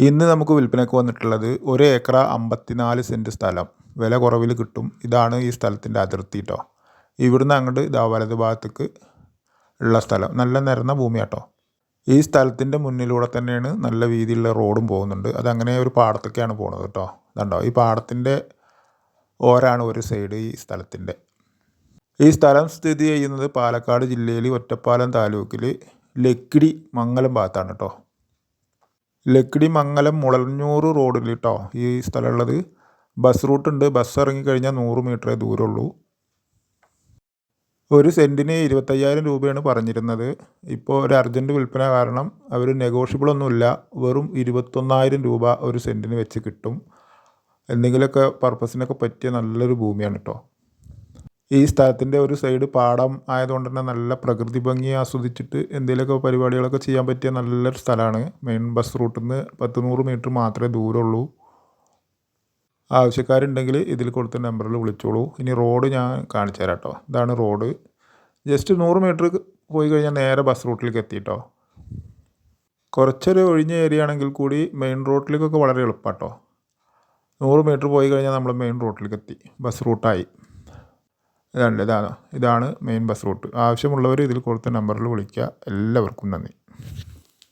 ഇന്ന് നമുക്ക് വിൽപ്പനയ്ക്ക് വന്നിട്ടുള്ളത് ഒരു ഏക്കറ അമ്പത്തിനാല് സെന്റ് സ്ഥലം. വില കുറവിൽ കിട്ടും. ഇതാണ് ഈ സ്ഥലത്തിന്റെ അതിർത്തി കേട്ടോ ഇവിടുന്ന് അങ്ങോട്ട് ഇതാ വലത് ഭാഗത്തേക്ക് ഉള്ള സ്ഥലം. നല്ല നിരന്ന ഭൂമി കേട്ടോ ഈ സ്ഥലത്തിന്റെ മുന്നിലൂടെ തന്നെയാണ് നല്ല വീതിയുള്ള റോഡും പോകുന്നുണ്ട്. അതങ്ങനെ ഒരു പാടത്തൊക്കെയാണ് പോകുന്നത് കേട്ടോ ഇതുണ്ടോ ഈ പാടത്തിന്റെ ഓരാണ് ഒരു സൈഡ് ഈ സ്ഥലത്തിന്റെ ഈ സ്ഥലം സ്ഥിതി ചെയ്യുന്നത് പാലക്കാട് ജില്ലയിൽ ഒറ്റപ്പാലം താലൂക്കിൽ ലക്കിടി മംഗലം ഭാഗത്താണ് കേട്ടോ ലക്കിടി മംഗലം മുളഞ്ഞൂറ് റോഡിൽ കേട്ടോ ഈ സ്ഥലമുള്ളത്. ബസ് റൂട്ട് ഉണ്ട്. ബസ് ഇറങ്ങിക്കഴിഞ്ഞാൽ നൂറ് മീറ്ററേ ദൂരമുള്ളൂ. ഒരു സെന്റിന് ഇരുപത്തയ്യായിരം രൂപയാണ് പറഞ്ഞിരുന്നത്. ഇപ്പോൾ ഒരു അർജന്റ് വിൽപ്പന കാരണം അവർ നെഗോഷ്യബിൾ ഒന്നുമില്ല വെറും ഇരുപത്തൊന്നായിരം രൂപ ഒരു സെന്റിന് വെച്ച് കിട്ടും. എന്തെങ്കിലുമൊക്കെ പർപ്പസിനൊക്കെ പറ്റിയ നല്ലൊരു ഭൂമിയാണ് കേട്ടോ ഈ സ്ഥലത്തിന്റെ ഒരു സൈഡ് പാടം ആയതുകൊണ്ട് തന്നെ നല്ല പ്രകൃതി ഭംഗി ആസ്വദിച്ചിട്ട് എന്തെങ്കിലുമൊക്കെ പരിപാടികളൊക്കെ ചെയ്യാൻ പറ്റിയ നല്ലൊരു സ്ഥലമാണ്. മെയിൻ ബസ് റൂട്ടിൽ നിന്ന് പത്ത് നൂറ് മീറ്റർ മാത്രമേ ദൂരമുള്ളൂ. ആവശ്യക്കാരുണ്ടെങ്കിൽ ഇതിൽ കൊടുത്ത നമ്പറിൽ വിളിച്ചോളൂ. ഇനി റോഡ് ഞാൻ കാണിച്ചു തരാം കേട്ടോ ഇതാണ് റോഡ് ജസ്റ്റ് നൂറ് മീറ്റർ പോയി കഴിഞ്ഞാൽ നേരെ ബസ് റൂട്ടിലേക്ക് എത്തി കേട്ടോ കുറച്ചൊരു ഒഴിഞ്ഞ ഏരിയ ആണെങ്കിൽ കൂടി മെയിൻ റോഡിലേക്കൊക്കെ വളരെ എളുപ്പമാണ് കേട്ടോ നൂറ് മീറ്റർ പോയി കഴിഞ്ഞാൽ നമ്മൾ മെയിൻ റോഡിലേക്ക് എത്തി. ബസ് റൂട്ടായി ഇതാണ് ഇതാണ് ഇതാണ് മെയിൻ ബസ് റൂട്ട് ആവശ്യമുള്ളവർ ഇതിൽ കൊടുത്ത നമ്പറിൽ വിളിക്കുക. എല്ലാവർക്കും നന്ദി.